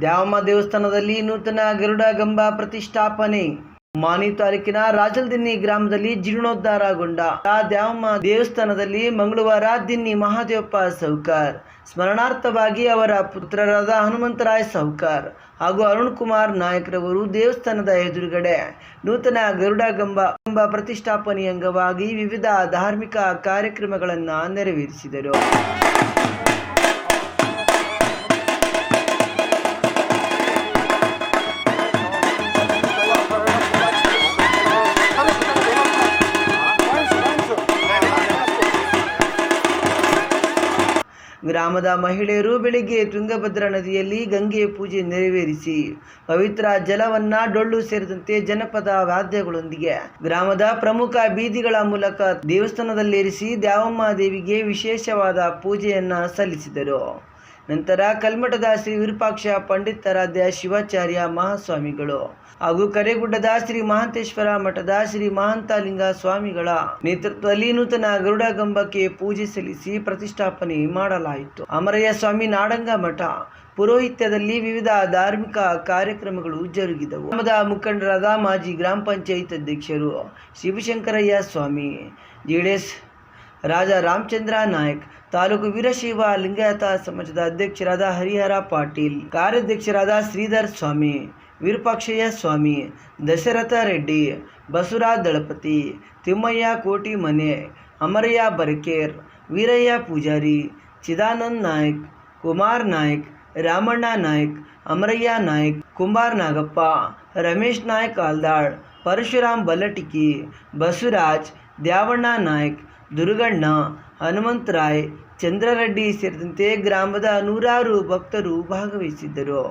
ದ್ಯಾವಮ್ಮ ದೇವಸ್ಥಾನದಲ್ಲಿ ನೂತನ ಗರುಡ ಗಂಬ ಪ್ರತಿಷ್ಠಾಪನೆ. ಮಾನಿ ತಾಲೂಕಿನ ರಾಜಲ್ದಿನ್ನಿ ಗ್ರಾಮದಲ್ಲಿ ಜೀರ್ಣೋದ್ಧಾರಗೊಂಡ ಆ ದ್ಯಾವಮ್ಮ ದೇವಸ್ಥಾನದಲ್ಲಿ ಮಂಗಳವಾರ ದಿನ್ನಿ ಮಹಾದೇವಪ್ಪ ಸೌಕಾರ್. ಸ್ಮರಣಾರ್ಥವಾಗಿ ಅವರ ಪುತ್ರರಾದ ಹನುಮಂತರಾಯ್ ಸೌಕಾರ್ ಹಾಗೂ ಅರುಣ್ ಕುಮಾರ್ ನಾಯಕ್ರವರು ದೇವಸ್ಥಾನದ ಎದುರುಗಡೆ ನೂತನ ಗರುಡ ಗಂಬ ಗಂಬ ಪ್ರತಿಷ್ಠಾಪನೆ ಅಂಗವಾಗಿ ವಿವಿಧ ಧಾರ್ಮಿಕ ಕಾರ್ಯಕ್ರಮಗಳನ್ನು ನೆರವೇರಿಸಿದರು. ಗ್ರಾಮದ ಮಹಿಳೆಯರು ಬೆಳಿಗ್ಗೆ ತುಂಗಭದ್ರಾ ನದಿಯಲ್ಲಿ ಗಂಗೆ ಪೂಜೆ ನೆರವೇರಿಸಿ ಪವಿತ್ರ ಜಲವನ್ನ ಡೊಳ್ಳು ಸೇರಿದಂತೆ ಜನಪದ ವಾದ್ಯಗಳೊಂದಿಗೆ ಗ್ರಾಮದ ಪ್ರಮುಖ ಬೀದಿಗಳ ಮೂಲಕ ದೇವಸ್ಥಾನದಲ್ಲಿರಿಸಿ ದ್ಯಾವಮ್ಮ ದೇವಿಗೆ ವಿಶೇಷವಾದ ಪೂಜೆಯನ್ನ ಸಲ್ಲಿಸಿದರು. ನಂತರ ಕಲ್ಮಠದ ಶ್ರೀ ವಿರೂಪಾಕ್ಷ ಪಂಡಿತಾರಾಧ್ಯ ಶಿವಾಚಾರ್ಯ ಮಹಾಸ್ವಾಮಿಗಳು ಹಾಗೂ ಕರೆಗುಡ್ಡದ ಶ್ರೀ ಮಹಾಂತೇಶ್ವರ ಮಠದ ಶ್ರೀ ಮಹಾಂತಲಿಂಗ ಸ್ವಾಮಿಗಳ ನೇತೃತ್ವದಲ್ಲಿ ನೂತನ ಗರುಡ ಗಂಬಕ್ಕೆ ಪೂಜೆ ಸಲ್ಲಿಸಿ ಪ್ರತಿಷ್ಠಾಪನೆ ಮಾಡಲಾಯಿತು. ಅಮರಯ್ಯ ಸ್ವಾಮಿ ನಾಡಂಗ ಮಠ ಪುರೋಹಿತ್ಯದಲ್ಲಿ ವಿವಿಧ ಧಾರ್ಮಿಕ ಕಾರ್ಯಕ್ರಮಗಳು ಜರುಗಿದವು. ಗ್ರಾಮದ ಮುಖಂಡರಾದ ಮಾಜಿ ಗ್ರಾಮ ಪಂಚಾಯತ್ ಅಧ್ಯಕ್ಷರು ಶಿವಶಂಕರಯ್ಯ ಸ್ವಾಮಿ ಜೆಡಿಎಸ್ ರಾಜ ರಾಮಚಂದ್ರ ನಾಯಕ್ ತಾಲೂಕು ವೀರಶೈವ ಲಿಂಗಾಯತ ಸಮಾಜದ ಅಧ್ಯಕ್ಷರಾದ ಹರಿಹರ ಪಾಟೀಲ್ ಕಾರ್ಯಾಧ್ಯಕ್ಷರಾದ ಶ್ರೀಧರ್ ಸ್ವಾಮಿ ವಿರೂಪಾಕ್ಷಯ್ಯ ಸ್ವಾಮಿ ದಶರಥ ರೆಡ್ಡಿ ಬಸವರಾಜ್ ದಳಪತಿ ತಿಮ್ಮಯ್ಯ ಕೋಟಿ ಮನೆ ಅಮರಯ್ಯ ಬರಕೇರ್ ವೀರಯ್ಯ ಪೂಜಾರಿ ಚಿದಾನಂದ್ ನಾಯಕ್ ಕುಮಾರ್ ನಾಯಕ್ ರಾಮಣ್ಣ ನಾಯಕ್ ಅಮರಯ್ಯ ನಾಯಕ್ ಕುಂಬಾರ್ ನಾಗಪ್ಪ ರಮೇಶ್ ನಾಯಕ್ ಆಲ್ದಾಳ್ ಪರಶುರಾಮ್ ಬಲ್ಲಟಿಕಿ ಬಸವರಾಜ್ ದ್ಯಾವಣ್ಣ ನಾಯಕ್ ದುರ್ಗಣ್ಣ ಹನುಮಂತರಾಯ್ ಚಂದ್ರರೆಡ್ಡಿ ಸೇರಿದಂತೆ ಗ್ರಾಮದ ನೂರಾರು ಭಕ್ತರು ಭಾಗವಹಿಸಿದ್ದರು.